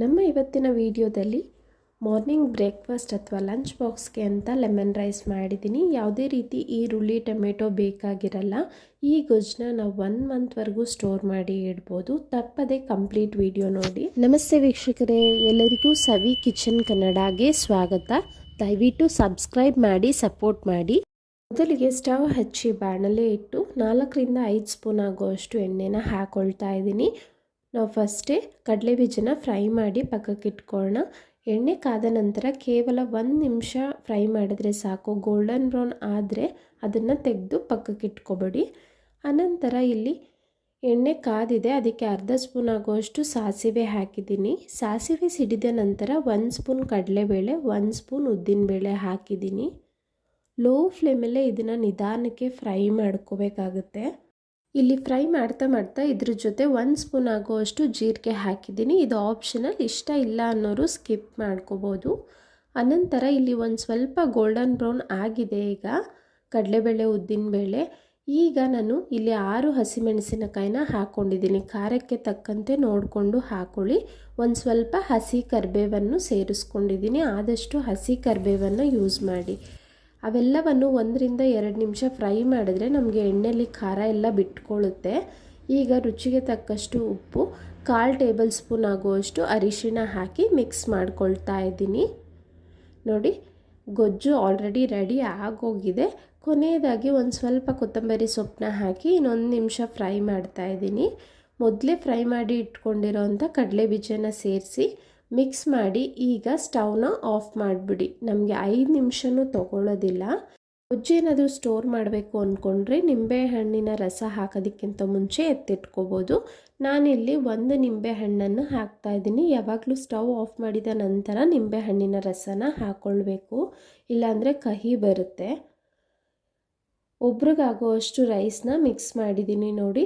ನಮ್ಮ ಇವತ್ತಿನ ವಿಡಿಯೋದಲ್ಲಿ ಮಾರ್ನಿಂಗ್ ಬ್ರೇಕ್ಫಾಸ್ಟ್ ಅಥವಾ ಲಂಚ್ ಬಾಕ್ಸ್ಗೆ ಅಂತ ಲೆಮನ್ ರೈಸ್ ಮಾಡಿದ್ದೀನಿ. ಯಾವುದೇ ರೀತಿ ಈರುಳ್ಳಿ, ಟೊಮೆಟೊ ಬೇಕಾಗಿರಲ್ಲ, ಈ ಗೊಜ್ಜನ್ನ ನಾವು ಒನ್ ಮಂತ್ವರೆಗೂ ಸ್ಟೋರ್ ಮಾಡಿ ಇಡ್ಬೋದು. ತಪ್ಪದೆ ಕಂಪ್ಲೀಟ್ ವಿಡಿಯೋ ನೋಡಿ. ನಮಸ್ತೆ ವೀಕ್ಷಕರೇ, ಎಲ್ಲರಿಗೂ ಸವಿ ಕಿಚನ್ ಕನ್ನಡಗೆ ಸ್ವಾಗತ. ದಯವಿಟ್ಟು ಸಬ್ಸ್ಕ್ರೈಬ್ ಮಾಡಿ ಸಪೋರ್ಟ್ ಮಾಡಿ. ಮೊದಲಿಗೆ ಸ್ಟವ್ ಹಚ್ಚಿ ಬಾಣಲೆ ಇಟ್ಟು ನಾಲ್ಕರಿಂದ ಐದು ಸ್ಪೂನ್ ಆಗುವಷ್ಟು ಎಣ್ಣೆನ ಹಾಕ್ಕೊಳ್ತಾ ಇದ್ದೀನಿ. ನಾವು ಫಸ್ಟೇ ಕಡಲೆ ಬೀಜನ ಫ್ರೈ ಮಾಡಿ ಪಕ್ಕಕ್ಕೆ ಇಟ್ಕೊಳ್ಳೋಣ ಎಣ್ಣೆ ಕಾದ ನಂತರ ಕೇವಲ ಒಂದು ನಿಮಿಷ ಫ್ರೈ ಮಾಡಿದ್ರೆ ಸಾಕು. ಗೋಲ್ಡನ್ ಬ್ರೌನ್ ಆದರೆ ಅದನ್ನು ತೆಗೆದು ಪಕ್ಕಕ್ಕೆ ಇಟ್ಕೊಬೇಡಿ. ಅನಂತರ ಇಲ್ಲಿ ಎಣ್ಣೆ ಕಾದಿದೆ, ಅದಕ್ಕೆ ಅರ್ಧ ಸ್ಪೂನ್ ಆಗುವಷ್ಟು ಸಾಸಿವೆ ಹಾಕಿದ್ದೀನಿ. ಸಾಸಿವೆ ಸಿಡಿದ ನಂತರ ಒಂದು ಸ್ಪೂನ್ ಕಡಲೆಬೇಳೆ, ಒಂದು ಸ್ಪೂನ್ ಉದ್ದಿನಬೇಳೆ ಹಾಕಿದ್ದೀನಿ. ಲೋ ಫ್ಲೇಮಲ್ಲೇ ಇದನ್ನು ನಿಧಾನಕ್ಕೆ ಫ್ರೈ ಮಾಡ್ಕೋಬೇಕಾಗುತ್ತೆ. ಇಲ್ಲಿ ಫ್ರೈ ಮಾಡ್ತಾ ಮಾಡ್ತಾ ಇದ್ರ ಜೊತೆ ಒಂದು ಸ್ಪೂನ್ ಆಗುವಷ್ಟು ಜೀರಿಗೆ ಹಾಕಿದ್ದೀನಿ. ಇದು ಆಪ್ಷನಲ್ ಇಷ್ಟ ಇಲ್ಲ ಅನ್ನೋರು ಸ್ಕಿಪ್ ಮಾಡ್ಕೋಬೋದು. ಅನಂತರ ಇಲ್ಲಿ ಒಂದು ಸ್ವಲ್ಪ ಗೋಲ್ಡನ್ ಬ್ರೌನ್ ಆಗಿದೆ ಈಗ. ಕಡಲೆಬೇಳೆ ಉದ್ದಿನಬೇಳೆ ಈಗ ನಾನು ಇಲ್ಲಿ ಆರು ಹಸಿಮೆಣಸಿನಕಾಯಿನ ಹಾಕ್ಕೊಂಡಿದ್ದೀನಿ ಖಾರಕ್ಕೆ ತಕ್ಕಂತೆ ನೋಡಿಕೊಂಡು ಹಾಕೊಳ್ಳಿ. ಒಂದು ಸ್ವಲ್ಪ ಹಸಿ ಕರಿಬೇವನ್ನು ಸೇರಿಸ್ಕೊಂಡಿದ್ದೀನಿ. ಆದಷ್ಟು ಹಸಿ ಕರಿಬೇವನ್ನು ಯೂಸ್ ಮಾಡಿ. ಅವೆಲ್ಲವನ್ನು ಒಂದರಿಂದ ಎರಡು ನಿಮಿಷ ಫ್ರೈ ಮಾಡಿದ್ರೆ ನಮಗೆ ಎಣ್ಣೆಯಲ್ಲಿ ಖಾರ ಎಲ್ಲ ಬಿಟ್ಕೊಳ್ಳುತ್ತೆ. ಈಗ ರುಚಿಗೆ ತಕ್ಕಷ್ಟು ಉಪ್ಪು, ಕಾಲು ಟೇಬಲ್ ಸ್ಪೂನ್ ಆಗುವಷ್ಟು ಅರಿಶಿಣ ಹಾಕಿ ಮಿಕ್ಸ್ ಮಾಡ್ಕೊಳ್ತಾ ಇದ್ದೀನಿ. ನೋಡಿ, ಗೊಜ್ಜು ಆಲ್ರೆಡಿ ರೆಡಿ ಆಗೋಗಿದೆ. ಕೊನೆಯದಾಗಿ ಒಂದು ಸ್ವಲ್ಪ ಕೊತ್ತಂಬರಿ ಸೊಪ್ಪನ್ನ ಹಾಕಿ ಇನ್ನೊಂದು ನಿಮಿಷ ಫ್ರೈ ಮಾಡ್ತಾ ಇದ್ದೀನಿ. ಮೊದಲೇ ಫ್ರೈ ಮಾಡಿ ಇಟ್ಕೊಂಡಿರೋಂಥ ಕಡಲೆ ಬೀಜನ ಸೇರಿಸಿ ಮಿಕ್ಸ್ ಮಾಡಿ ಈಗ ಸ್ಟವ್ನ ಆಫ್ ಮಾಡಿಬಿಡಿ. ನಮಗೆ ಐದು ನಿಮಿಷನೂ ತೊಗೊಳ್ಳೋದಿಲ್ಲ ಏನಾದರೂ ಸ್ಟೋರ್ ಮಾಡಬೇಕು ಅಂದ್ಕೊಂಡ್ರೆ ನಿಂಬೆಹಣ್ಣಿನ ರಸ ಹಾಕೋದಕ್ಕಿಂತ ಮುಂಚೆ ಎತ್ತಿಟ್ಕೋಬೋದು. ನಾನಿಲ್ಲಿ ಒಂದು ನಿಂಬೆಹಣ್ಣನ್ನು ಹಾಕ್ತಾ ಇದ್ದೀನಿ. ಯಾವಾಗಲೂ ಸ್ಟವ್ ಆಫ್ ಮಾಡಿದ ನಂತರ ನಿಂಬೆಹಣ್ಣಿನ ರಸನ ಹಾಕ್ಕೊಳ್ಬೇಕು ಇಲ್ಲಾಂದರೆ ಕಹಿ ಬರುತ್ತೆ. ಒಬ್ರಿಗಾಗುವಷ್ಟು ರೈಸ್ನ ಮಿಕ್ಸ್ ಮಾಡಿದ್ದೀನಿ ನೋಡಿ.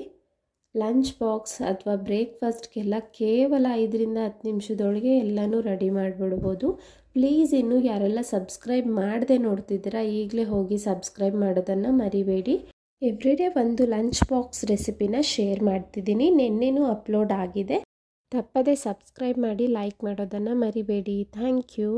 ಲಂಚ್ ಬಾಕ್ಸ್ ಅಥವಾ ಬ್ರೇಕ್ಫಾಸ್ಟ್ಗೆಲ್ಲ ಕೇವಲ ಐದರಿಂದ ಹತ್ತು ನಿಮಿಷದೊಳಗೆ ಎಲ್ಲನೂ ರೆಡಿ ಮಾಡಿಬಿಡ್ಬೋದು. ಪ್ಲೀಸ್ ಇನ್ನೂ ಯಾರೆಲ್ಲ ಸಬ್ಸ್ಕ್ರೈಬ್ ಮಾಡದೆ ನೋಡ್ತಿದ್ದೀರಾ, ಈಗಲೇ ಹೋಗಿ ಸಬ್ಸ್ಕ್ರೈಬ್ ಮಾಡೋದನ್ನು ಮರಿಬೇಡಿ. ಎವ್ರಿಡೇ ಒಂದು ಲಂಚ್ ಬಾಕ್ಸ್ ರೆಸಿಪಿನ ಶೇರ್ ಮಾಡ್ತಿದ್ದೀನಿ. ನಿನ್ನೆನೂ ಅಪ್ಲೋಡ್ ಆಗಿದೆ. ತಪ್ಪದೆ ಸಬ್ಸ್ಕ್ರೈಬ್ ಮಾಡಿ ಲೈಕ್ ಮಾಡೋದನ್ನು ಮರಿಬೇಡಿ. Thank you.